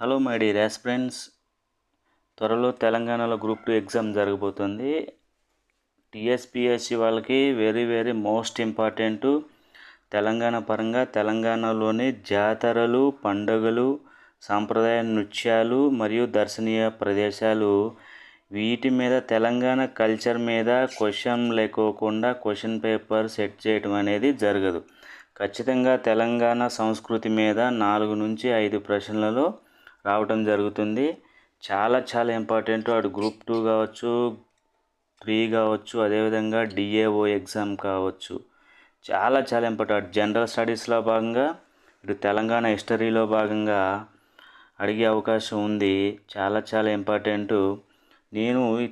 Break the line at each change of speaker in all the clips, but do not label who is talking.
Hello my dear aspirants త్వరలో తెలంగాణలో group two exam జరగబోతుంది. టీఎస్పిఎస్సి వాళ్ళకి very very most important Telangana పరంగా తెలంగాణలోని జాతరలు పండుగలు సాంప్రదాయ నృత్యాలు మరియు దర్శనీయ ప్రదేశాలు. వీటి మీద తెలంగాణ కల్చర్ మీద క్వశ్చన్ లేకోకుండా క్వశ్చన్ పేపర్ సెట్ చేయడం అనేది జరగదు. ఖచ్చితంగా తెలంగాణ సంస్కృతి మీద నాలుగు నుంచి ఐదు ప్రశ్నలలో రావటం జరుగుతుంది. చాలా చాలా ఇంపార్టెంట్. అటు గ్రూప్ టూ కావచ్చు త్రీ కావచ్చు అదేవిధంగా డిఏఓ ఎగ్జామ్ కావచ్చు. చాలా చాలా ఇంపార్టెంట్. జనరల్ స్టడీస్లో భాగంగా ఇటు తెలంగాణ హిస్టరీలో భాగంగా అడిగే అవకాశం ఉంది. చాలా చాలా ఇంపార్టెంట్. నేను ఈ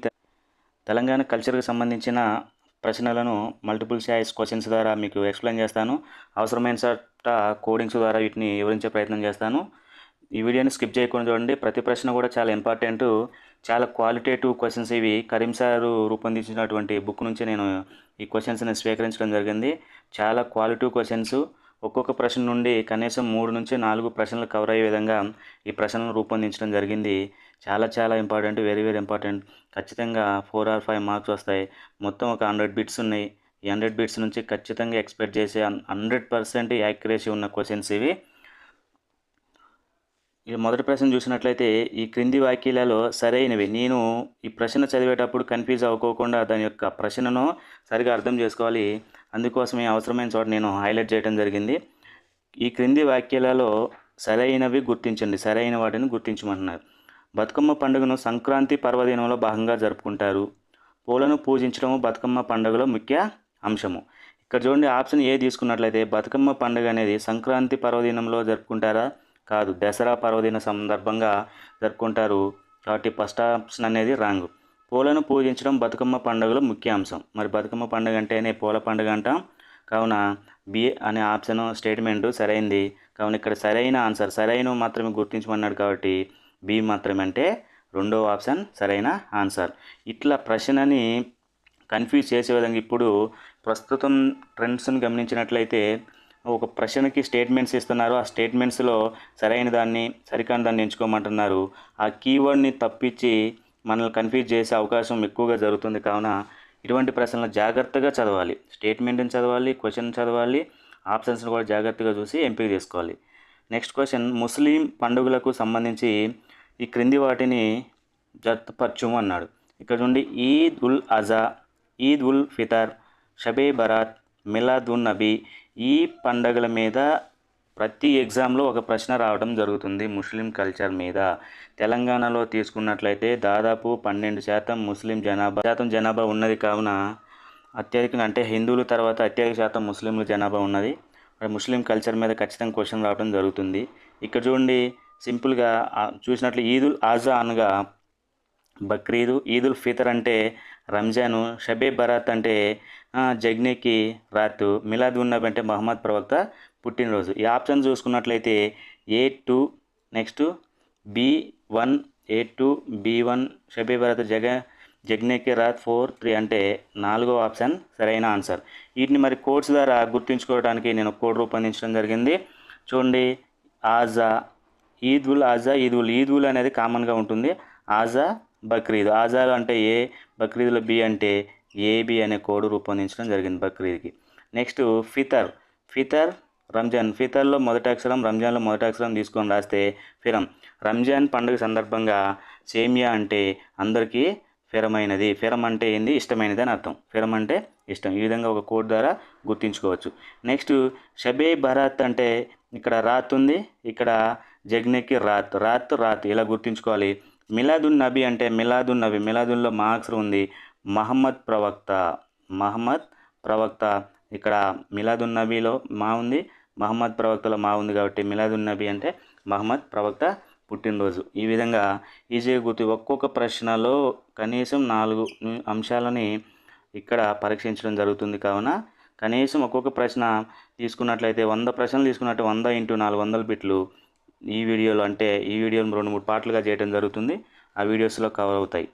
తెలంగాణ కల్చర్కి సంబంధించిన ప్రశ్నలను మల్టిపుల్ చాయిస్ క్వశ్చన్స్ ద్వారా మీకు ఎక్స్ప్లెయిన్ చేస్తాను. అవసరమైన చోట కోడింగ్స్ ద్వారా వీటిని వివరించే ప్రయత్నం చేస్తాను. ఈ వీడియోని స్కిప్ చేయకుండా చూడండి. ప్రతి ప్రశ్న కూడా చాలా ఇంపార్టెంట్. చాలా క్వాలిటేటివ్ క్వశ్చన్స్ ఇవి. కరీం సార్ రూపొందించినటువంటి బుక్ నుంచి నేను ఈ క్వశ్చన్స్ని స్వీకరించడం జరిగింది. చాలా క్వాలిటివ్ క్వశ్చన్స్. ఒక్కొక్క ప్రశ్న నుండి కనీసం మూడు నుంచి నాలుగు ప్రశ్నలు కవర్ అయ్యే విధంగా ఈ ప్రశ్నలను రూపొందించడం జరిగింది. చాలా చాలా ఇంపార్టెంట్ వెరీ వెరీ ఇంపార్టెంట్. ఖచ్చితంగా ఫోర్ ఆర్ ఫైవ్ మార్క్స్ వస్తాయి. మొత్తం ఒక హండ్రెడ్ బిట్స్ ఉన్నాయి. ఈ హండ్రెడ్ బిట్స్ నుంచి ఖచ్చితంగా ఎక్స్పెక్ట్ చేసే హండ్రెడ్ పర్సెంట్ యాక్యురసీ ఉన్న క్వశ్చన్స్ ఇవి. ఈ మొదటి ప్రశ్న చూసినట్లయితే ఈ క్రింది వాక్యాలలో సరైనవి. నేను ఈ ప్రశ్న చదివేటప్పుడు కన్ఫ్యూజ్ అవ్వకోకుండా దాని యొక్క ప్రశ్నను సరిగా అర్థం చేసుకోవాలి. అందుకోసమే అవసరమైన చోట నేను హైలైట్ చేయడం జరిగింది. ఈ క్రింది వాక్యాలలో సరైనవి గుర్తించండి. సరైన వాటిని గుర్తించమంటున్నారు. బతుకమ్మ పండుగను సంక్రాంతి పర్వదినంలో భాగంగా జరుపుకుంటారు. పూలను పూజించడము బతుకమ్మ పండుగలో ముఖ్య అంశము. ఇక్కడ చూడండి ఆప్షన్ ఏ తీసుకున్నట్లయితే బతుకమ్మ పండుగ అనేది సంక్రాంతి పర్వదినంలో జరుపుకుంటారా? కాదు. దసరా పర్వదిన సందర్భంగా జరుపుకుంటారు. కాబట్టి ఫస్ట్ ఆప్షన్ అనేది రాంగ్. పూలను పూజించడం బతుకమ్మ పండుగలో ముఖ్య అంశం మరి బతుకమ్మ పండుగ అంటేనే పూల పండుగ అంటాం. కావున బి అనే ఆప్షన్ స్టేట్మెంట్ సరైంది. కావున ఇక్కడ సరైన ఆన్సర్ సరైన మాత్రమే గుర్తించమన్నాడు కాబట్టి బి మాత్రమే అంటే రెండవ ఆప్షన్ సరైన ఆన్సర్. ఇట్లా ప్రశ్నని కన్ఫ్యూజ్ చేసే విధంగా ఇప్పుడు ప్రస్తుతం ట్రెండ్స్ని గమనించినట్లయితే ఒక ప్రశ్నకి స్టేట్మెంట్స్ ఇస్తున్నారు. ఆ స్టేట్మెంట్స్లో సరైన దాన్ని సరికాని దాన్ని ఎంచుకోమంటున్నారు. ఆ కీవర్డ్ని తప్పించి మనల్ని కన్ఫ్యూజ్ చేసే అవకాశం ఎక్కువగా జరుగుతుంది. కావున ఇటువంటి ప్రశ్నలు జాగ్రత్తగా చదవాలి. స్టేట్మెంట్ని చదవాలి క్వశ్చన్ చదవాలి ఆప్షన్స్ని కూడా జాగ్రత్తగా చూసి ఎంపిక చేసుకోవాలి. నెక్స్ట్ క్వశ్చన్ ముస్లిం పండుగలకు సంబంధించి ఈ క్రింది వాటిని జతపరచుము అన్నాడు. ఇక్కడ నుండి ఈద్ ఉల్ అజా ఈద్ ఉల్ ఫితర్ షబే బరాత్ మిలాద్ ఉన్ నబీ ఈ పండగల మీద ప్రతి ఎగ్జామ్లో ఒక ప్రశ్న రావడం జరుగుతుంది ముస్లిం కల్చర్ మీద. తెలంగాణలో తీసుకున్నట్లయితే దాదాపు పన్నెండు శాతం ముస్లిం జనాభా శాతం జనాభా ఉన్నది కావున అత్యధికంగా అంటే హిందువుల తర్వాత అత్యధిక శాతం ముస్లింల జనాభా ఉన్నది. ముస్లిం కల్చర్ మీద ఖచ్చితంగా క్వశ్చన్ రావడం జరుగుతుంది. ఇక్కడ చూడండి సింపుల్గా చూసినట్లు ఈదుల్ ఆజా అనగా బక్రీదు ఈదుల్ ఫితర్ అంటే రంజాను షబే బరాత్ అంటే జగ్నేకి రాతు మిలాద్ ఉన్నబ్ అంటే మహమ్మద్ ప్రవక్త పుట్టినరోజు. ఈ ఆప్షన్ చూసుకున్నట్లయితే A two next B one A two B one Shabe Barat జగ జగ్నేకి రాత్ ఫోర్ త్రీ అంటే నాలుగో ఆప్షన్ సరైన ఆన్సర్. వీటిని మరి కోడ్స్ ద్వారా గుర్తుంచుకోవడానికి నేను కోడ్ రూపొందించడం జరిగింది. చూడండి ఆజా ఈద్ ఉల్ ఆజా ఈద్ ఉల్ ఈద్ ఉల్ అనేది కామన్గా ఉంటుంది. ఆజా బక్రీద్. ఆజా అంటే ఏ బక్రీద్లో బి అంటే ఏబి అనే కోడ్ రూపొందించడం జరిగింది బక్రీద్కి. నెక్స్ట్ ఫితర్. ఫితర్ రంజాన్. ఫితర్లో మొదటి అక్షరం రంజాన్లో మొదటి అక్షరం తీసుకొని రాస్తే ఫిరం. రంజాన్ పండుగ సందర్భంగా సేమియా అంటే అందరికీ ఫిరమైనది. ఫిరం అంటే ఏంది? ఇష్టమైనది అని అర్థం. ఫిరం అంటే ఇష్టం. ఈ విధంగా ఒక కోడ్ ద్వారా గుర్తించుకోవచ్చు. నెక్స్ట్ షబే బరాత్ అంటే ఇక్కడ రాత్ ఉంది. ఇక్కడ జగ్నేకి రాత్. రాత్ రాత్. ఇలా గుర్తుంచుకోవాలి? మిలాదున్ నబీ అంటే మిలాదున్ నబీ. మిలాదున్లో మార్క్స్ ఉంది. మహమ్మద్ ప్రవక్త. మహమ్మద్ ప్రవక్త. ఇక్కడ మిలాదున్ నబీలో మా ఉంది. మహమ్మద్ ప్రవక్తలో మా ఉంది కాబట్టి మిలాదున్ నబీ అంటే మహమ్మద్ ప్రవక్త పుట్టినరోజు. ఈ విధంగా ఈజీ గుర్తు ఒక్కొక్క ప్రశ్నలో కనీసం నాలుగు అంశాలని ఇక్కడ పరీక్షించడం జరుగుతుంది. కావున కనీసం ఒక్కొక్క ప్రశ్న తీసుకున్నట్లయితే వంద ప్రశ్నలు తీసుకున్నట్టు వంద ఇంటూ నాలుగు వందల బిట్లు. ఈ వీడియోలో అంటే ఈ వీడియోని రెండు మూడు పార్ట్లుగా చేయడం జరుగుతుంది. ఆ వీడియోస్లో కవర్ అవుతాయి.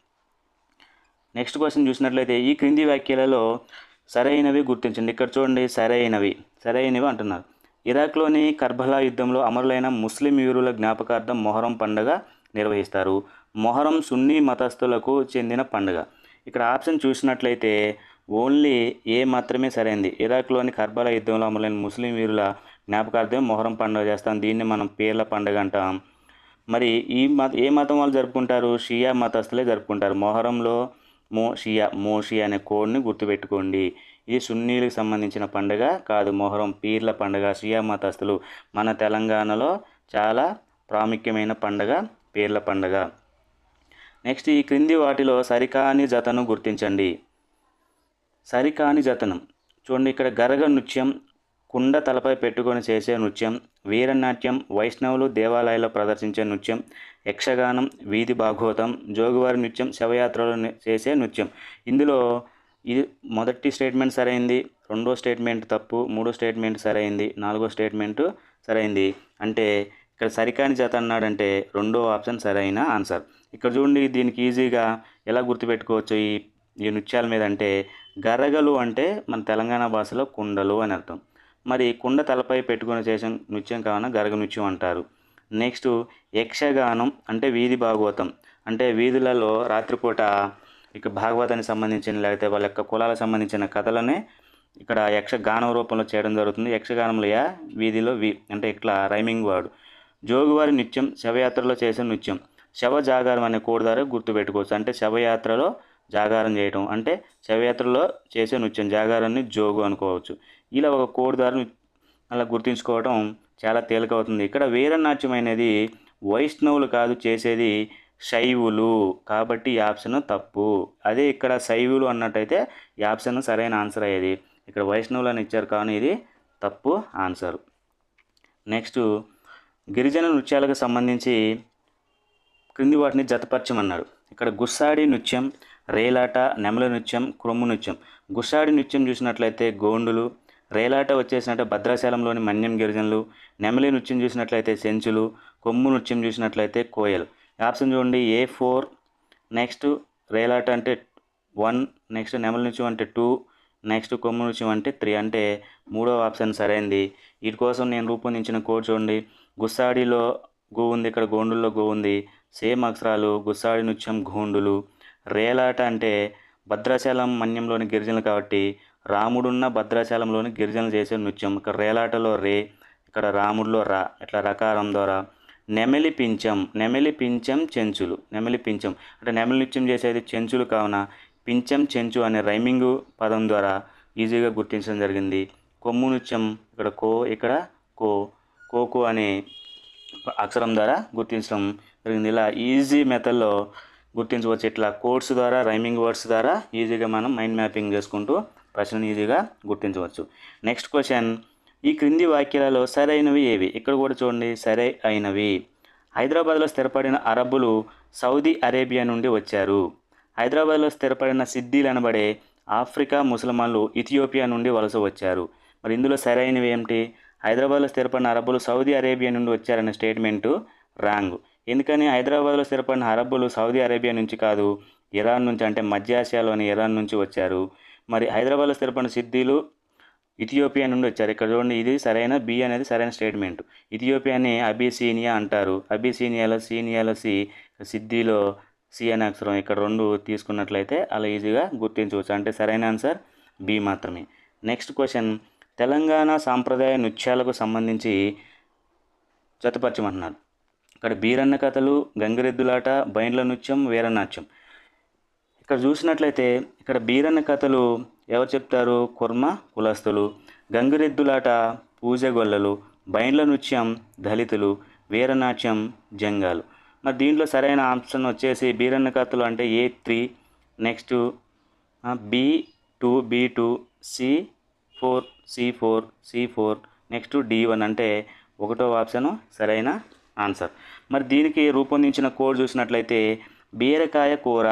నెక్స్ట్ క్వశ్చన్ చూసినట్లయితే ఈ క్రింది వ్యాఖ్యలలో సరైనవి గుర్తించండి. ఇక్కడ చూడండి సరైనవి. సరైనవి అంటున్నారు. ఇరాక్లోని కర్బలా యుద్ధంలో అమరులైన ముస్లిం వీరుల జ్ఞాపకార్థం మొహరం పండుగ నిర్వహిస్తారు. మొహరం సున్నీ మతస్థులకు చెందిన పండుగ. ఇక్కడ ఆప్షన్ చూసినట్లయితే ఓన్లీ ఏ మాత్రమే సరైంది. ఇరాక్లోని కర్బలా యుద్ధంలో అమలైన ముస్లిం వీరుల జ్ఞాపకార్థం మొహరం పండుగ చేస్తాం. దీన్ని మనం పేర్ల పండుగ అంటాం. మరి ఈ మత ఏ మతం వాళ్ళు జరుపుకుంటారు? షియా మతస్థులే జరుపుకుంటారు. మొహరంలో మో షియా మోషి అనే కోడ్ని గుర్తుపెట్టుకోండి. ఇది సున్నీలకు సంబంధించిన పండుగ కాదు మొహరం పీర్ల పండుగ. షియా మతస్థులు మన తెలంగాణలో చాలా ప్రాముఖ్యమైన పండుగ పీర్ల పండుగ. నెక్స్ట్ ఈ క్రింది వాటిలో సరికాని జతను గుర్తించండి. సరికాని జతనం. చూడండి ఇక్కడ గరగ నృత్యం కుండ తలపై పెట్టుకొని చేసే నృత్యం వీరనాట్యం వైష్ణవులు దేవాలయాల్లో ప్రదర్శించే నృత్యం యక్షగానం వీధి భాగవతం జోగువారి నృత్యం శవయాత్రలో చేసే నృత్యం. ఇందులో ఇది మొదటి స్టేట్మెంట్ సరైంది రెండో స్టేట్మెంట్ తప్పు మూడో స్టేట్మెంట్ సరైంది నాలుగో స్టేట్మెంట్ సరైంది. అంటే ఇక్కడ సరికాని జత అన్నాడంటే రెండో ఆప్షన్ సరైన ఆన్సర్. ఇక్కడ చూడండి దీనికి ఈజీగా ఎలా గుర్తుపెట్టుకోవచ్చు ఈ ఈ నృత్యాల మీద అంటే గరగలు అంటే మన తెలంగాణ భాషలో కుండలు అని అర్థం. మరి కుండ తలపై పెట్టుకుని చేసిన నృత్యం కావున గరగ నృత్యం అంటారు. నెక్స్ట్ యక్షగానం అంటే వీధి భాగవతం. అంటే వీధులలో రాత్రిపూట ఇక భాగవతానికి సంబంధించిన లేకపోతే వాళ్ళ యొక్క కులాలకు సంబంధించిన కథలనే ఇక్కడ యక్షగానం రూపంలో చేయడం జరుగుతుంది. యక్షగానంలో యా వీధిలో వి అంటే ఇట్లా రైమింగ్ వాడు జోగువారి నృత్యం శవయాత్రలో చేసే నృత్యం. శవ జాగారం అనే కూడదారు గుర్తుపెట్టుకోవచ్చు. అంటే శవయాత్రలో జాగారం చేయటం. అంటే శవయాత్రలో చేసే నృత్యం జాగారాన్ని జోగు అనుకోవచ్చు. ఇలా ఒక కోడి దారిని అలా గుర్తుంచుకోవడం చాలా తేలిక అవుతుంది ఇక్కడ వీరనాట్యం అనేది వైష్ణవులు కాదు చేసేది శైవులు. కాబట్టి ఈ ఆప్షన్ తప్పు. అదే ఇక్కడ శైవులు అన్నట్టయితే ఈ ఆప్షన్ సరైన ఆన్సర్ అయ్యేది. ఇక్కడ వైష్ణవులు అని ఇచ్చారు కానీ ఇది తప్పు ఆన్సర్. నెక్స్ట్ గిరిజన నృత్యాలకు సంబంధించి క్రింది వాటిని జతపరచమన్నాడు ఇక్కడ గుస్సాడి నృత్యం రేలాట నెమల నృత్యం క్రొమ్ము నృత్యం. గుస్సాడి నృత్యం చూసినట్లయితే గోండులు రేలాట వచ్చేసినట్టు భద్రాచలంలోని మన్యం గిరిజనులు నెమలి నృత్యం చూసినట్లయితే సెంచులు కొమ్ము నృత్యం చూసినట్లయితే కోయలు. ఆప్షన్ చూడండి ఏ ఫోర్ నెక్స్ట్ రేలాట అంటే వన్ నెక్స్ట్ నెమలి నృత్యం అంటే టూ నెక్స్ట్ కొమ్ము నృత్యం అంటే త్రీ అంటే మూడవ ఆప్షన్ సరైంది. వీటి కోసం నేను రూపొందించిన కోడ్ చూడండి. గుస్సాడిలో గో ఉంది ఇక్కడ గోండుల్లో గో ఉంది. సేమ్ అక్షరాలు గుస్సాడి నృత్యం గోండులు. రేలాట అంటే భద్రాచలం మన్యంలోని గిరిజనులు కాబట్టి రాముడున్న భద్రాచలంలోని గిరిజనులు చేసే నృత్యం. ఇక్కడ రేలాటలో రే ఇక్కడ రాముడిలో రా ఇట్లా రకారం ద్వారా నెమలి పించం నెమలి పించం చెంచులు నెమలి పించం అంటే నెమలి నృత్యం చేసేది చెంచులు కావున పించం చెంచు అనే రైమింగ్ పదం ద్వారా ఈజీగా గుర్తించడం జరిగింది. కొమ్ము నృత్యం ఇక్కడ కో ఇక్కడ కో కోకు అనే అక్షరం ద్వారా గుర్తించడం జరిగింది. ఇలా ఈజీ మెథడ్లో గుర్తించవచ్చు ఇట్లా కోడ్స్ ద్వారా రైమింగ్ వర్డ్స్ ద్వారా ఈజీగా మనం మైండ్ మ్యాపింగ్ చేసుకుంటూ ప్రశ్నను ఈజీగా గుర్తించవచ్చు. Next question. ఈ క్రింది వాక్యాలలో సరైనవి ఏవి? ఇక్కడ కూడా చూడండి సరే అయినవి. హైదరాబాద్లో స్థిరపడిన అరబ్బులు సౌదీ అరేబియా నుండి వచ్చారు. హైదరాబాద్లో స్థిరపడిన సిద్దీలు అనబడే ఆఫ్రికా ముసల్మాన్లు ఇథియోపియా నుండి వలస వచ్చారు. మరి ఇందులో సరైనవి ఏమిటి? హైదరాబాద్లో స్థిరపడిన అరబ్బులు సౌదీ అరేబియా నుండి వచ్చారనే స్టేట్మెంటు రాంగ్. ఎందుకని హైదరాబాద్లో స్థిరపడిన అరబ్బులు సౌదీ అరేబియా నుంచి కాదు ఇరాన్ నుంచి అంటే మధ్య ఆసియాలోని ఇరాన్ నుంచి వచ్చారు. మరి హైదరాబాద్లో స్థిరపడిన సిద్దీలు ఇథియోపియా నుండి వచ్చారు. ఇక్కడ చూడండి ఇది సరైన బి అనేది సరైన స్టేట్మెంట్. ఇథియోపియాని అబిసీనియా అంటారు. అబిసీనియాలో సీనియాలో సి సిద్ధిలో సి అనే అక్షరం ఇక్కడ రెండు తీసుకున్నట్లయితే అలా ఈజీగా గుర్తించవచ్చు. అంటే సరైన ఆన్సర్ బి మాత్రమే. Next question. తెలంగాణ సాంప్రదాయ నృత్యాలకు సంబంధించి జతపరచమంటున్నారు. ఇక్కడ బీరన్న కథలు గంగిరెద్దులాట బైండ్ల నృత్యం వీరనాట్యం. ఇక్కడ చూసినట్లయితే ఇక్కడ బీరన్న కథలు ఎవరు చెప్తారు? కుర్మ కులస్తులు. గంగిరెద్దులాట పూజగొల్లలు బైండ్ల నృత్యం దళితులు. వీరనాట్యం జంగాలు. మరి దీంట్లో సరైన ఆప్షన్ వచ్చేసి బీరన్న కథలు అంటే A three? Next B two B two C four C four C four. Next D one అంటే ఒకటో ఆప్షన్ సరైన ఆన్సర్. మరి దీనికి రూపొందించిన కోడ్ చూసినట్లయితే బీరకాయ కూర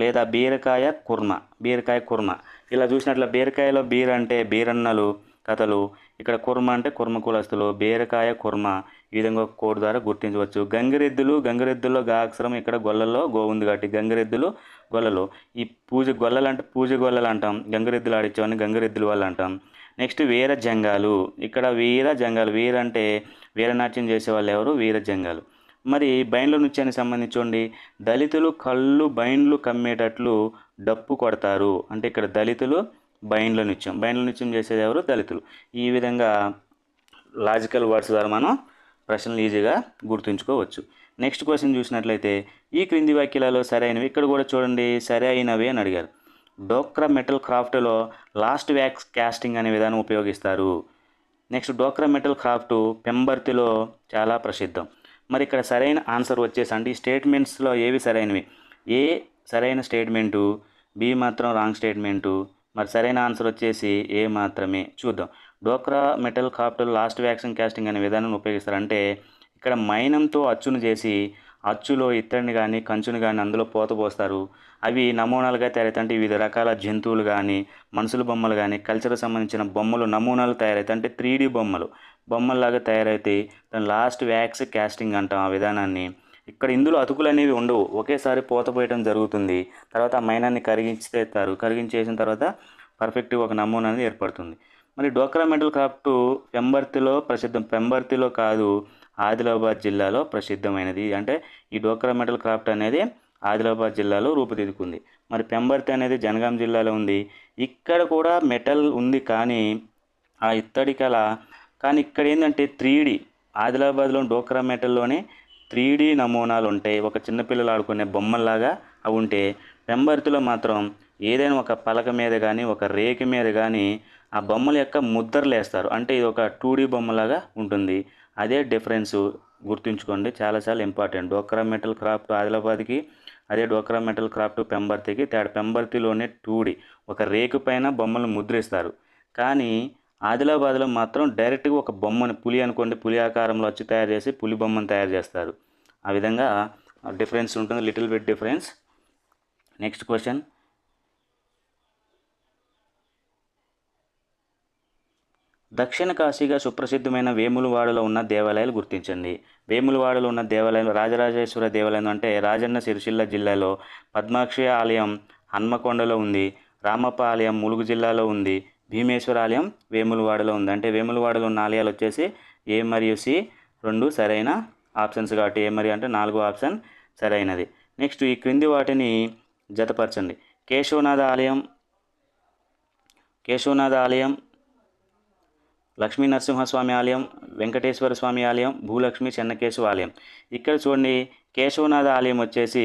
లేదా బీరకాయ కుర్మ బీరకాయ కుర్మ. ఇలా చూసినట్ల బీరకాయలో బీర అంటే బీరన్నలు కథలు. ఇక్కడ కుర్మ అంటే కుర్మ కులస్తులు బీరకాయ కుర్మ. ఈ విధంగా కోడ్ ద్వారా గుర్తించవచ్చు. గంగిరెద్దులు గంగిరెద్దుల్లో గా అక్షరం ఇక్కడ గొల్లలో గో ఉంది కాబట్టి గంగిరెద్దులు గొల్లలు. ఈ పూజ గొల్లలు అంటే పూజ గొల్లలు అంటాం. గంగిరెద్దులు ఆడించేవాడిని గంగిరెద్దులు వాళ్ళు అంటాం. నెక్స్ట్ వీర జంగాలు. ఇక్కడ వీర జంగాలు. వీర అంటే వీరనాట్యం చేసే వాళ్ళు ఎవరు వీరజంగాలు. మరి బైండ్ల నృత్యానికి సంబంధించి దళితులు కళ్ళు బైండ్లు కమ్మేటట్లు డప్పు కొడతారు. అంటే ఇక్కడ దళితులు బైండ్ల నృత్యం. బైండ్ల నృత్యం చేసేది ఎవరు? దళితులు. ఈ విధంగా లాజికల్ వర్డ్స్ ద్వారా మనం ప్రశ్నలు ఈజీగా గుర్తుంచుకోవచ్చు. నెక్స్ట్ క్వశ్చన్ చూసినట్లయితే ఈ క్రింది వాక్యాలలో సరైనవి. ఇక్కడ కూడా చూడండి సరైనవి అని అడిగారు. డోక్రా మెటల్ క్రాఫ్ట్లో లాస్ట్ వ్యాక్స్ క్యాస్టింగ్ అనే విధానం ఉపయోగిస్తారు. నెక్స్ట్ డోక్రా మెటల్ క్రాఫ్ట్ పెంబర్తిలో చాలా ప్రసిద్ధం. మరి ఇక్కడ సరైన ఆన్సర్ వచ్చేసండి. స్టేట్మెంట్స్లో ఏవి సరైనవి? ఏ సరైన స్టేట్మెంటు? బి మాత్రం రాంగ్ స్టేట్మెంటు. మరి సరైన ఆన్సర్ వచ్చేసి ఏ మాత్రమే? చూద్దాం. Dokra metal craft lost vaccine casting అనే విధానం ఉపయోగిస్తారు అంటే ఇక్కడ మైనంతో అచ్చును చేసి అచ్చులో ఇత్తడిని కానీ కంచుని కానీ అందులో పోత పోస్తారు. అవి నమూనాలుగా తయారవుతాయి వివిధ రకాల జంతువులు కానీ మనుషుల బొమ్మలు కానీ కల్చర్కి సంబంధించిన బొమ్మలు నమూనాలు తయారవుతాయి. అంటే త్రీ బొమ్మలు. బొమ్మల్లాగా తయారైతే దాని లాస్ట్ వ్యాక్స్ క్యాస్టింగ్ అంటాం ఆ విధానాన్ని. ఇక్కడ ఇందులో అతుకులు అనేవి ఉండవు. ఒకేసారి పూత పోయటం జరుగుతుంది. తర్వాత ఆ మైనాన్ని కరిగించేస్తారు. కరిగించేసిన తర్వాత పర్ఫెక్ట్గా ఒక నమూనా అనేది ఏర్పడుతుంది. మరి డోక్రా మెటల్ క్రాఫ్ట్ పెంబర్తిలో ప్రసిద్ధం. పెంబర్తిలో కాదు ఆదిలాబాద్ జిల్లాలో ప్రసిద్ధమైనది. అంటే ఈ డోక్రా మెటల్ క్రాఫ్ట్ అనేది ఆదిలాబాద్ జిల్లాలో రూపుదిద్దుకుంది. మరి పెంబర్తి అనేది జనగాం జిల్లాలో ఉంది. ఇక్కడ కూడా మెటల్ ఉంది కానీ ఆ ఇత్తడి కళ. కానీ ఇక్కడ ఏంటంటే త్రీ డి ఆదిలాబాద్లో డోక్రా మెటల్లోనే త్రీ డి నమూనాలు ఉంటాయి. ఒక చిన్నపిల్లలు ఆడుకునే బొమ్మల్లాగా అవి ఉంటే పెంబర్తిలో మాత్రం ఏదైనా ఒక పలక మీద కానీ ఒక రేకు మీద కానీ ఆ బొమ్మల యొక్క ముద్రలు వేస్తారు. అంటే ఇది ఒక టూ డీ బొమ్మలాగా ఉంటుంది. అదే డిఫరెన్స్ గుర్తుంచుకోండి. చాలా చాలా ఇంపార్టెంట్. డోక్రా మెటల్ క్రాఫ్ట్ ఆదిలాబాద్కి అదే డోక్రా మెటల్ క్రాఫ్ట్ పెంబర్తికి తేడా పెంబర్తిలోనే టూడి. ఒక రేకు పైన బొమ్మలు ముద్రిస్తారు. కానీ ఆదిలాబాద్లో మాత్రం డైరెక్ట్గా ఒక బొమ్మను పులి అనుకోండి పులి ఆకారంలో వచ్చి తయారు చేసి పులి బొమ్మను తయారు చేస్తారు. ఆ విధంగా డిఫరెన్స్ ఉంటుంది little bit difference. Next question. దక్షిణ కాశీగా సుప్రసిద్ధమైన వేములవాడలో ఉన్న దేవాలయాలు గుర్తించండి. వేములవాడలో ఉన్న దేవాలయం రాజరాజేశ్వర దేవాలయం అంటే రాజన్న సిరిసిల్ల జిల్లాలో పద్మాక్షి ఆలయం హన్మకొండలో ఉంది రామప్ప ఆలయం ములుగు జిల్లాలో ఉంది భీమేశ్వర ఆలయం వేములవాడలో ఉంది. అంటే వేములవాడలో ఉన్న ఆలయాలు వచ్చేసి ఏ మరియు సి రెండు సరైన ఆప్షన్స్ కాబట్టి ఏ మరియు అంటే నాలుగో ఆప్షన్ సరైనది. నెక్స్ట్ ఈ క్రింది వాటిని జతపరచండి. కేశవనాథ ఆలయం కేశవనాథ ఆలయం లక్ష్మీ నరసింహస్వామి ఆలయం వెంకటేశ్వర స్వామి ఆలయం భూలక్ష్మి చెన్నకేశవ ఆలయం. ఇక్కడ చూడండి కేశవనాథ ఆలయం వచ్చేసి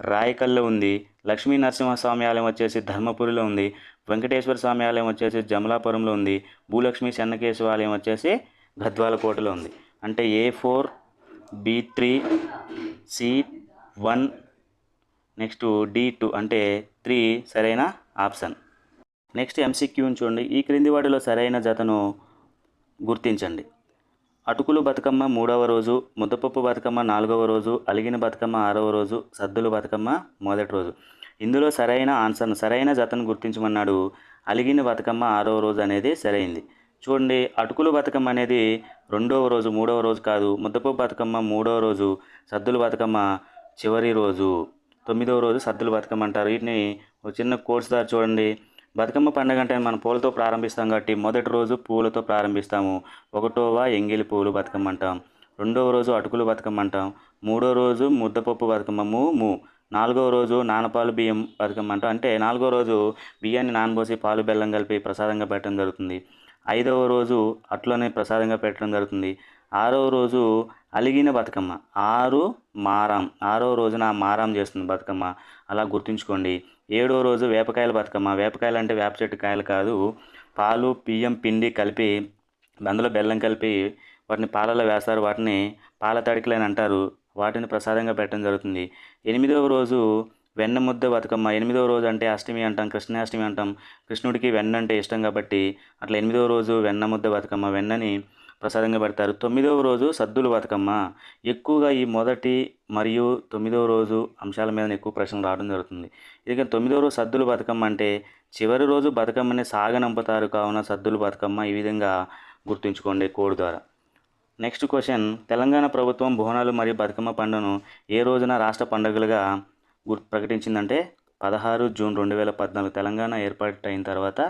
రాయకల్లో ఉంది. లక్ష్మీ నరసింహస్వామి ఆలయం వచ్చేసి ధర్మపురిలో ఉంది. వెంకటేశ్వర స్వామి ఆలయం వచ్చేసి జమలాపురంలో ఉంది. భూలక్ష్మి చెన్నకేశవ ఆలయం వచ్చేసి గద్వాలకోటలో ఉంది. అంటే A four B three C one next D two అంటే త్రీ సరైన ఆప్షన్. నెక్స్ట్ ఎంసీక్యూని చూడండి. ఈ క్రింది వాటిలో సరైన జతను గుర్తించండి. అటుకులు బతుకమ్మ మూడవ రోజు ముద్దపప్పు బతుకమ్మ నాలుగవ రోజు అలిగిన బతుకమ్మ ఆరవ రోజు సద్దులు బతుకమ్మ మొదటి రోజు. ఇందులో సరైన ఆన్సర్ను సరైన జతను గుర్తించమన్నాడు. అలిగిన బతుకమ్మ ఆరవ రోజు అనేది సరైంది. చూడండి అటుకులు బతుకమ్మ అనేది రెండవ రోజు మూడవ రోజు కాదు ముద్దపప్పు బతుకమ్మ మూడవ రోజు సద్దులు బతుకమ్మ చివరి రోజు తొమ్మిదవ రోజు సద్దులు బతుకమ్మ అంటారు. వీటిని ఒక చిన్న కోర్స్ దారి చూడండి. బతుకమ్మ పండుగ అంటే మనం పూలతో ప్రారంభిస్తాం కాబట్టి మొదటి రోజు పూలతో ప్రారంభిస్తాము. ఒకటోవ ఎంగిలి పూలు బతుకమ్మ అంటాం రెండవ రోజు అటుకులు బతుకమ్మ అంటాం మూడో రోజు ముద్దపప్పు బతుకమ్మ మూ. మూ నాలుగవ రోజు నానపాలు బియ్యం బతుకమ్మ అంటాం అంటే నాలుగో రోజు బియ్యాన్ని నానబోసి పాలు బెల్లం కలిపి ప్రసాదంగా పెట్టడం జరుగుతుంది. ఐదవ రోజు అట్లనే ప్రసాదంగా పెట్టడం జరుగుతుంది. ఆరవ రోజు అలిగిన బతుకమ్మ. ఆరు మారం. ఆరో రోజున మారం చేస్తుంది బతుకమ్మ. అలా గుర్తుంచుకోండి. ఏడో రోజు వేపకాయల బతుకమ్మ. వేపకాయలు అంటే వేప చెట్టు కాయలు కాదు. పాలు బియ్యం పిండి కలిపి అందులో బెల్లం కలిపి వాటిని పాలలో వేస్తారు. వాటిని పాల తడికలు అని అంటారు. వాటిని ప్రసాదంగా పెట్టడం జరుగుతుంది. ఎనిమిదవ రోజు వెన్న ముద్ద బతుకమ్మ. ఎనిమిదవ రోజు అంటే అష్టమి అంటాం కృష్ణాష్టమి అంటాం. కృష్ణుడికి వెన్న అంటే ఇష్టం కాబట్టి అట్లా ఎనిమిదవ రోజు వెన్న ముద్ద బతుకమ్మ. వెన్నని ప్రసాదంగా పెడతారు. తొమ్మిదవ రోజు సద్దులు బతుకమ్మ. ఎక్కువగా ఈ మొదటి మరియు తొమ్మిదవ రోజు అంశాల మీద ఎక్కువ ప్రశ్నలు రావడం జరుగుతుంది. ఇక తొమ్మిదవ రోజు సద్దులు బతుకమ్మ అంటే చివరి రోజు బతుకమ్మని సాగనంపుతారు కావున సద్దులు బతుకమ్మ ఈ విధంగా గుర్తుంచుకోండి కోడ్ ద్వారా. Next question. తెలంగాణ ప్రభుత్వం బోనాలు మరియు బతుకమ్మ పండుగను ఏ రోజున రాష్ట్ర పండుగలుగా గుర్ ప్రకటించిందంటే పదహారు జూన్ రెండు వేల పద్నాలుగు తెలంగాణ ఏర్పాటు అయిన తర్వాత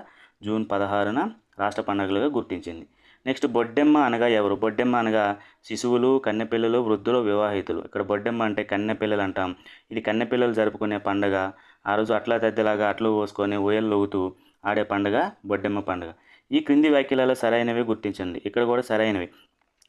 జూన్ పదహారున రాష్ట్ర పండుగలుగా గుర్తించింది. నెక్స్ట్ బొడ్డెమ్మ అనగా ఎవరు? బొడ్డెమ్మ అనగా శిశువులు కన్నెపిల్లలు వృద్ధులు వివాహితులు. ఇక్కడ బొడ్డెమ్మ అంటే కన్నెపిల్లలు అంటాం. ఇది కన్నెపిల్లలు జరుపుకునే పండగ. ఆ రోజు అట్లా తద్దెలాగా అట్లు పోసుకొని ఊయలు ఊగుతూ ఆడే పండుగ బొడ్డెమ్మ పండుగ. ఈ క్రింది వ్యాఖ్యలలో సరైనవి గుర్తించండి. ఇక్కడ కూడా సరైనవి.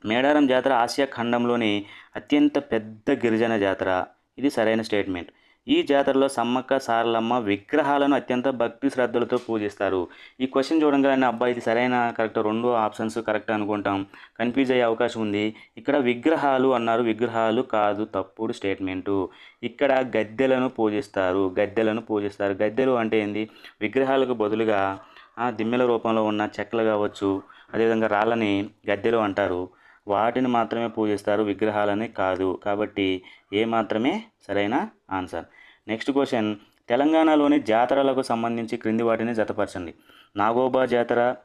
మేడారం జాతర ఆసియా ఖండంలోని అత్యంత పెద్ద గిరిజన జాతర. ఇది సరైన స్టేట్మెంట్. ఈ జాతరలో సమ్మక్క సారలమ్మ విగ్రహాలను అత్యంత భక్తి శ్రద్ధలతో పూజిస్తారు. ఈ క్వశ్చన్ చూడంగానే అబ్బాయి ఇది సరైన కరెక్ట్ రెండు ఆప్షన్స్ కరెక్ట్ అనుకుంటాం. కన్ఫ్యూజ్ అయ్యే అవకాశం ఉంది. ఇక్కడ విగ్రహాలు అన్నారు. విగ్రహాలు కాదు తప్పుడు స్టేట్మెంటు. ఇక్కడ గద్దెలను పూజిస్తారు. గద్దెలను పూజిస్తారు. గద్దెలు అంటే ఏంది? విగ్రహాలకు బదులుగా ఆ దిమ్మెల రూపంలో ఉన్న చెక్కలు కావచ్చు అదేవిధంగా రాళ్ళని గద్దెలు అంటారు. వాటిని మాత్రమే పూజిస్తారు. విగ్రహాలని కాదు. కాబట్టి ఏ మాత్రమే సరైన ఆన్సర్. Next question. తెలంగాణలోని జాతరలకు సంబంధించి క్రింది వాటిని జతపరచండి. నాగోబా జాతర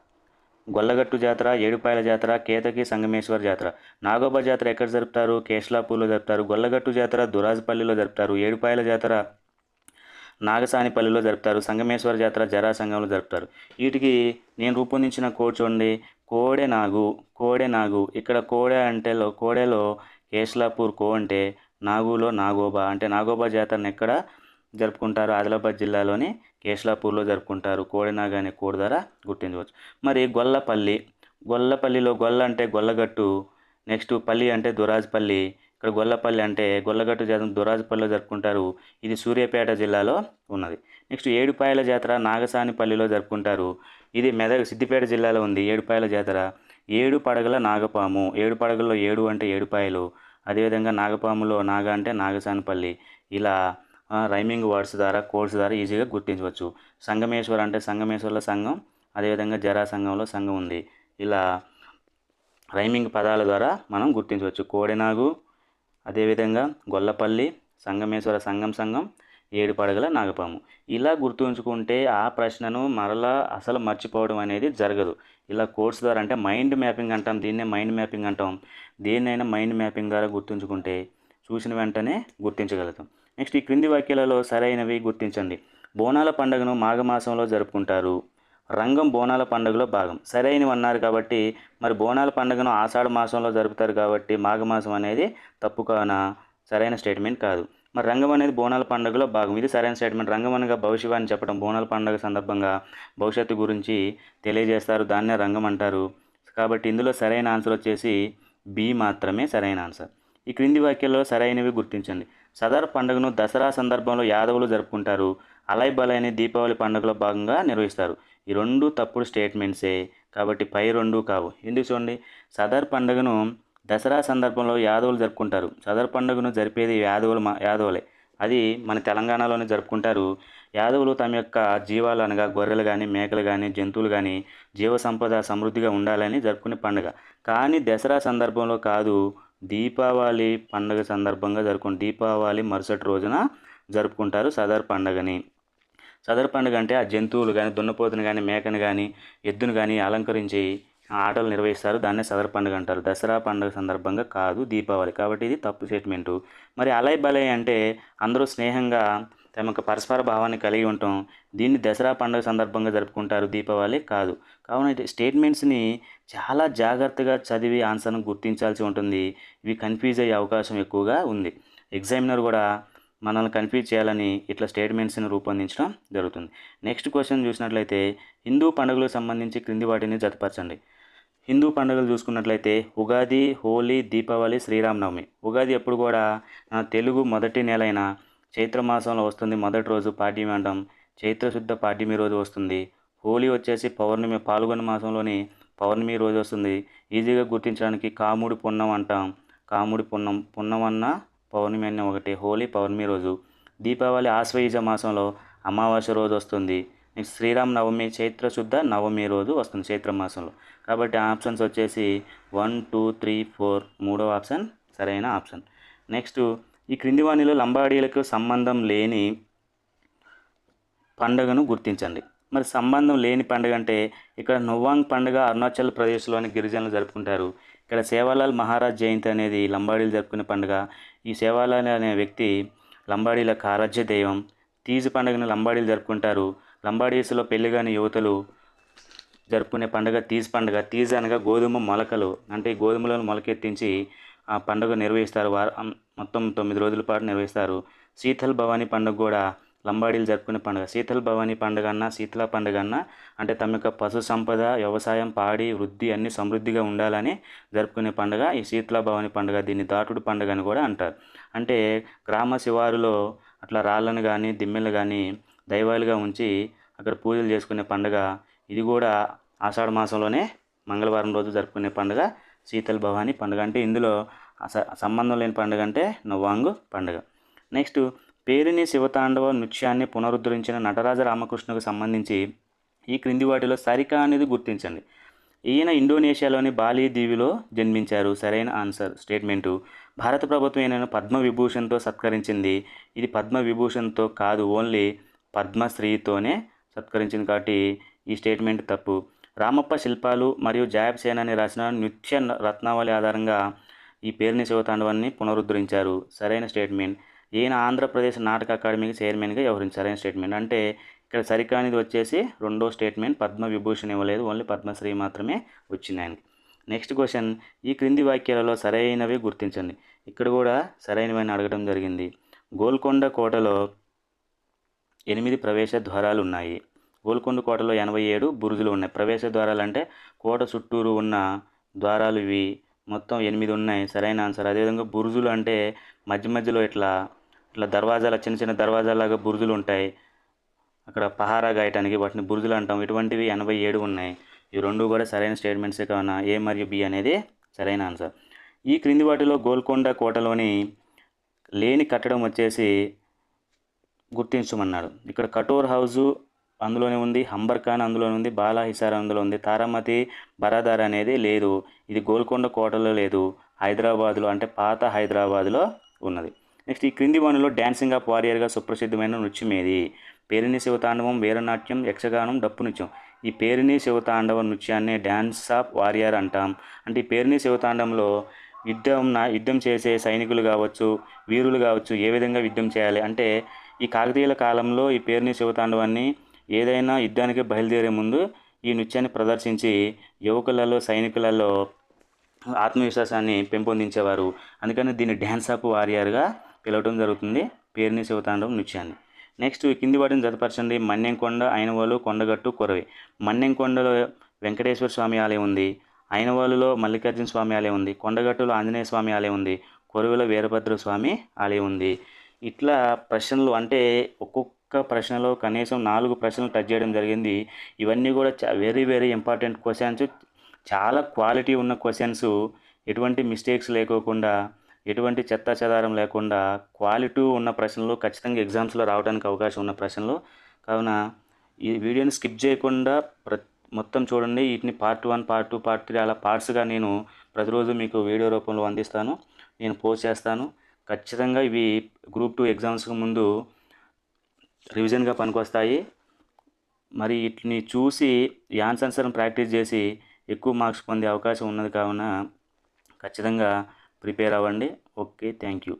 గొల్లగట్టు జాతర ఏడుపాయల జాతర కేతకి సంగమేశ్వర జాతర. నాగోబా జాతర ఎక్కడ జరుపుతారు? కేశలాపూర్లో జరుపుతారు. గొల్లగట్టు జాతర దురాజపల్లిలో జరుపుతారు. ఏడుపాయల జాతర నాగసానిపల్లిలో జరుపుతారు. సంగమేశ్వర జాతర జరాసంగంలో జరుపుతారు. వీటికి నేను రూపొందించిన కోడ్ చూడండి. కోడె నాగు కోడె నాగు. ఇక్కడ కోడె అంటే కోడెలో కేశలాపూర్ కో అంటే నాగులో నాగోబా అంటే నాగోబా జాతరను ఎక్కడ జరుపుకుంటారు? ఆదిలాబాద్ జిల్లాలోని కేశలాపూర్లో జరుపుకుంటారు. కోడినాగ అనే కోడ్ ద్వారా గుర్తించవచ్చు. మరి గొల్లపల్లి గొల్లపల్లిలో గొల్ల అంటే గొల్లగట్టు నెక్స్ట్ పల్లి అంటే దురాజ్పల్లి ఇక్కడ గొల్లపల్లి అంటే గొల్లగట్టు జాతర దురాజపల్లిలో జరుపుకుంటారు. ఇది సూర్యాపేట జిల్లాలో ఉన్నది. నెక్స్ట్ ఏడుపాయల జాతర నాగసానిపల్లిలో జరుపుకుంటారు. ఇది మెదక్ సిద్దిపేట జిల్లాలో ఉంది. ఏడుపాయల జాతర. ఏడు పడగల నాగపాము. ఏడు పడగల్లో ఏడు అంటే ఏడుపాయలు. అదేవిధంగా నాగపాములో నాగ అంటే నాగసానపల్లి. ఇలా రైమింగ్ వర్డ్స్ ద్వారా కోడ్స్ ద్వారా ఈజీగా గుర్తించవచ్చు. సంగమేశ్వర్ అంటే సంగమేశ్వర్ల సంఘం అదేవిధంగా జరా సంఘంలో సంఘం ఉంది. ఇలా రైమింగ్ పదాల ద్వారా మనం గుర్తించవచ్చు. కోడెనాగు అదేవిధంగా గొల్లపల్లి సంగమేశ్వర సంఘం సంఘం ఏడు పడగల నాగపాము. ఇలా గుర్తుంచుకుంటే ఆ ప్రశ్నను మరలా అసలు మర్చిపోవడం అనేది జరగదు. ఇలా కోర్స్ ద్వారా అంటే మైండ్ మ్యాపింగ్ అంటాం దీన్నే మైండ్ మ్యాపింగ్ అంటాం. దేన్నైనా మైండ్ మ్యాపింగ్ ద్వారా గుర్తుంచుకుంటే చూసిన వెంటనే గుర్తించగలుగుతాం. నెక్స్ట్ ఈ క్రింది వాక్యాలలో సరైనవి గుర్తించండి. బోనాల పండుగను మాఘమాసంలో జరుపుకుంటారు. రంగం బోనాల పండుగలో భాగం. సరైనవి అన్నారు కాబట్టి మరి బోనాల పండుగను ఆషాఢ మాసంలో జరుపుతారు కాబట్టి మాఘమాసం అనేది తప్పు కాన? సరైన స్టేట్మెంట్ కాదు. మరి రంగం అనేది బోనాల పండుగలో భాగం. ఇది సరైన స్టేట్మెంట్ రంగం అనగా భవిష్యవాణి చెప్పడం బోనాల పండుగ సందర్భంగా భవిష్యత్తు గురించి తెలియజేస్తారు. దాన్నే రంగం అంటారు. కాబట్టి ఇందులో సరైన ఆన్సర్ వచ్చేసి బి మాత్రమే సరైన ఆన్సర్ ఈ క్రింది వాక్యాల్లో సరైనవి గుర్తించండి. సదర్ పండుగను దసరా సందర్భంలో యాదవులు జరుపుకుంటారు. అలై బలైని దీపావళి పండుగలో భాగంగా నిర్వహిస్తారు. ఈ రెండు తప్పుడు స్టేట్మెంట్సే కాబట్టి పై రెండు కావు. ఎందుకు చూడండి? సదర్ పండుగను దసరా సందర్భంలో యాదవులు జరుపుకుంటారు. సదర్ పండుగను జరిపేది యాదవులు మా యాదవులే. అది మన తెలంగాణలోనే జరుపుకుంటారు. యాదవులు తమ యొక్క జీవాలు అనగా గొర్రెలు కానీ మేకలు కానీ జంతువులు కానీ జీవ సంపద సమృద్ధిగా ఉండాలని జరుపుకునే పండుగ. కానీ దసరా సందర్భంలో కాదు దీపావళి పండుగ సందర్భంగా జరుపుకుని దీపావళి మరుసటి రోజున జరుపుకుంటారు సదర్ పండుగని. సదర్ పండుగ అంటే ఆ జంతువులు కానీ దున్నపోతుని కానీ మేకను కానీ ఎద్దును కానీ అలంకరించి ఆటలు నిర్వహిస్తారు. దాన్నే సదర్ పండుగ అంటారు. దసరా పండుగ సందర్భంగా కాదు దీపావళి. కాబట్టి ఇది తప్పు స్టేట్మెంటు. మరి అలై బలై అంటే అందరూ స్నేహంగా తమ యొక్క పరస్పర భావాన్ని కలిగి ఉంటాం. దీన్ని దసరా పండుగ సందర్భంగా జరుపుకుంటారు. దీపావళి కాదు. కావున స్టేట్మెంట్స్ని చాలా జాగ్రత్తగా చదివి ఆన్సర్ను గుర్తించాల్సి ఉంటుంది. ఇవి కన్ఫ్యూజ్ అయ్యే అవకాశం ఎక్కువగా ఉంది. ఎగ్జామినర్ కూడా మనల్ని కన్ఫ్యూజ్ చేయాలని ఇట్లా స్టేట్మెంట్స్ని రూపొందించడం జరుగుతుంది. నెక్స్ట్ క్వశ్చన్ చూసినట్లయితే హిందూ పండుగలకు సంబంధించి క్రింది వాటిని జతపరచండి. హిందూ పండుగలు చూసుకున్నట్లయితే ఉగాది హోలీ దీపావళి శ్రీరామనవమి. ఉగాది ఎప్పుడు కూడా మన తెలుగు మొదటి నెల చైత్రమాసంలో చైత్ర మాసంలో వస్తుంది. మొదటి రోజు పాడ్యమి అంటాం చైత్రశుద్ధ పాడ్యమి రోజు వస్తుంది. హోలీ వచ్చేసి పౌర్ణమి పాల్గొన మాసంలోని పౌర్ణమి రోజు వస్తుంది. ఈజీగా గుర్తించడానికి కాముడి పున్నం అంటాం. కాముడి పున్నం పున్నం అన్న పౌర్ణమి అన్న ఒకటి హోలీ పౌర్ణమి రోజు. దీపావళి ఆశ్వయుజ మాసంలో అమావాస్య రోజు వస్తుంది. నెక్స్ట్ శ్రీరామ నవమి చైత్ర శుద్ధ నవమి రోజు వస్తుంది చైత్ర మాసంలో. కాబట్టి ఆప్షన్స్ వచ్చేసి వన్ టూ త్రీ ఫోర్ మూడవ ఆప్షన్ సరైన ఆప్షన్. నెక్స్ట్ ఈ క్రింది వాణిలో లంబాడీలకు సంబంధం లేని పండుగను గుర్తించండి. మరి సంబంధం లేని పండుగ అంటే ఇక్కడ నువ్వాంగ్ పండుగ అరుణాచల్ ప్రదేశ్లోని గిరిజనులు జరుపుకుంటారు. ఇక్కడ సేవాలాల్ మహారాజ్ జయంతి అనేది లంబాడీలు జరుపుకునే పండుగ. ఈ సేవాలాల్ అనే వ్యక్తి లంబాడీల కారాజ్య దైవం. తీజు పండుగను లంబాడీలు జరుపుకుంటారు. లంబాడీస్లో పెళ్ళి కాని యువతలు జరుపుకునే పండుగ తీజ్ పండుగ. తీజ్ అనగా గోధుమ మొలకలు. అంటే ఈ గోధుమలను మొలకెత్తించి ఆ పండుగ నిర్వహిస్తారు. వారు మొత్తం తొమ్మిది రోజుల పాటు నిర్వహిస్తారు. శీతల్ భవానీ పండుగ కూడా లంబాడీలు జరుపుకునే పండుగ. శీతల్ భవానీ పండుగ అన్న శీతల పండుగ అన్న అంటే తమ యొక్క పశు సంపద వ్యవసాయం పాడి వృద్ధి అన్ని సమృద్ధిగా ఉండాలని జరుపుకునే పండుగ ఈ శీతల భవానీ పండుగ. దీన్ని దాటుడు పండుగ అని కూడా అంటారు. అంటే గ్రామ శివారులో అట్లా రాళ్ళను కానీ దిమ్మెలు కానీ దైవాలుగా ఉంచి అక్కడ పూజలు చేసుకునే పండుగ. ఇది కూడా ఆషాఢ మాసంలోనే మంగళవారం రోజు జరుపుకునే పండుగ. శీతల్ భవానీ పండుగ అంటే ఇందులో అస- సంబంధం లేని పండుగ అంటే నవ్వాంగు పండుగ. నెక్స్ట్ పేరుని శివతాండవ నృత్యాన్ని పునరుద్ధరించిన నటరాజ రామకృష్ణకు సంబంధించి ఈ క్రింది వాటిలో సరికా అనేది గుర్తించండి. ఈయన ఇండోనేషియాలోని బాలి దీవిలో జన్మించారు. సరైన ఆన్సర్ స్టేట్మెంటు. భారత ప్రభుత్వం ఈయనను పద్మవిభూషణ్తో సత్కరించింది. ఇది పద్మ విభూషణ్తో కాదు ఓన్లీ పద్మశ్రీతోనే సత్కరించింది కాబట్టి ఈ స్టేట్మెంట్ తప్పు. రామప్ప శిల్పాలు మరియు జాయబ్సేన్ అని రాసిన నృత్య రత్నావళి ఆధారంగా ఈ పేరుని శివతాండవాన్ని పునరుద్ధరించారు. సరైన స్టేట్మెంట్. ఈయన ఆంధ్రప్రదేశ్ నాటక అకాడమీకి చైర్మన్గా వ్యవహరించారు. సరైన స్టేట్మెంట్. అంటే ఇక్కడ సరికానిది వచ్చేసి రెండో స్టేట్మెంట్. పద్మ విభూషణ్ ఇవ్వలేదు. ఓన్లీ పద్మశ్రీ మాత్రమే వచ్చింది ఆయనకి. Next question. ఈ క్రింది వాక్యాలలో సరైనవి గుర్తించండి. ఇక్కడ కూడా సరైనవి అని అడగడం జరిగింది. గోల్కొండ కోటలో ఎనిమిది ప్రవేశ ద్వారాలు ఉన్నాయి గోల్కొండ కోటలో ఎనభై ఏడు బురుజులు ఉన్నాయి. ప్రవేశ ద్వారాలు అంటే కోట చుట్టూరు ఉన్న ద్వారాలు ఇవి. మొత్తం ఎనిమిది ఉన్నాయి. సరైన ఆన్సర్ అదేవిధంగా బురుజులు అంటే మధ్య మధ్యలో ఇట్లా ఇట్లా దర్వాజాల చిన్న చిన్న దర్వాజాలాగా బురుజులు ఉంటాయి. అక్కడ పహారా గాయటానికి వాటిని బురుజులు అంటాం. ఇటువంటివి ఎనభై ఏడు ఉన్నాయి. ఈ రెండు కూడా సరైన స్టేట్మెంట్సే కావున ఏ మరియు బి అనేది సరైన ఆన్సర్ ఈ క్రింది వాటిలో గోల్కొండ కోటలోని లేని కట్టడం వచ్చేసి గుర్తించమన్నాడు. ఇక్కడ కటోర్ హౌజు అందులోనే ఉంది హంబర్ ఖాన్ అందులోనే ఉంది బాలా హిసార్ అందులో ఉంది తారామతి బరాదార్ అనేది లేదు ఇది గోల్కొండ కోటలో లేదు హైదరాబాద్లో అంటే పాత హైదరాబాద్లో ఉన్నది. నెక్స్ట్ ఈ క్రింది వనులో డ్యాన్సింగ్ ఆఫ్ వారియర్గా సుప్రసిద్ధమైన నృత్యం ఏది? పేరిని శివతాండవం వీరనాట్యం యక్షగానం డప్పు నృత్యం. ఈ పేరిని శివతాండవ నృత్యాన్ని డ్యాన్స్ ఆఫ్ వారియర్ అంటాం. అంటే ఈ పేరిని శివతాండంలో యుద్ధం నా- యుద్ధం చేసే సైనికులు కావచ్చు వీరులు కావచ్చు ఏ విధంగా యుద్ధం చేయాలి? అంటే ఈ కాకతీయుల కాలంలో ఈ పేరుని శివతాండవాన్ని ఏదైనా యుద్ధానికి బయలుదేరే ముందు ఈ నృత్యాన్ని ప్రదర్శించి యువకులలో సైనికులలో ఆత్మవిశ్వాసాన్ని పెంపొందించేవారు. అందుకని దీన్ని డ్యాన్స్ ఆఫ్ వారియర్గా పిలవటం జరుగుతుంది పేరుని శివతాండవం నృత్యాన్ని. నెక్స్ట్ కింది వాటిని జతపరచండి. మన్నెంకొండ అయినవాళ్ళు కొండగట్టు కొరవి. మన్నెంకొండలో వెంకటేశ్వర స్వామి ఆలయం ఉంది. అయినవాళ్ళులో మల్లికార్జున స్వామి ఆలయం ఉంది. కొండగట్టులో ఆంజనేయ స్వామి ఆలయం ఉంది. కొరవిలో వీరభద్ర స్వామి ఆలయం ఉంది. ఇట్లా ప్రశ్నలు అంటే ఒక్కొక్క ప్రశ్నలో కనీసం నాలుగు ప్రశ్నలు టచ్ చేయడం జరిగింది. ఇవన్నీ కూడా వెరీ వెరీ ఇంపార్టెంట్ క్వశ్చన్స్ చాలా క్వాలిటీ ఉన్న క్వశ్చన్స్ ఎటువంటి మిస్టేక్స్ లేకోకుండా ఎటువంటి చెత్త చెదారం లేకుండా క్వాలిటీ ఉన్న ప్రశ్నలు ఖచ్చితంగా ఎగ్జామ్స్లో రావడానికి అవకాశం ఉన్న ప్రశ్నలు. కావున ఈ వీడియోని స్కిప్ చేయకుండా ప్ర మొత్తం చూడండి. వీటిని part one part two part three అలా పార్ట్స్గా నేను ప్రతిరోజు మీకు వీడియో రూపంలో అందిస్తాను. నేను పోస్ట్ చేస్తాను. ఖచ్చితంగా ఇవి గ్రూప్ టూ ఎగ్జామ్స్కి ముందు రివిజన్గా పనికొస్తాయి. మరి వీటిని చూసి ఈ ఆన్సర్స్ని ప్రాక్టీస్ చేసి ఎక్కువ మార్క్స్ పొందే అవకాశం ఉన్నది కావున ఖచ్చితంగా ప్రిపేర్ అవ్వండి. Okay thank you.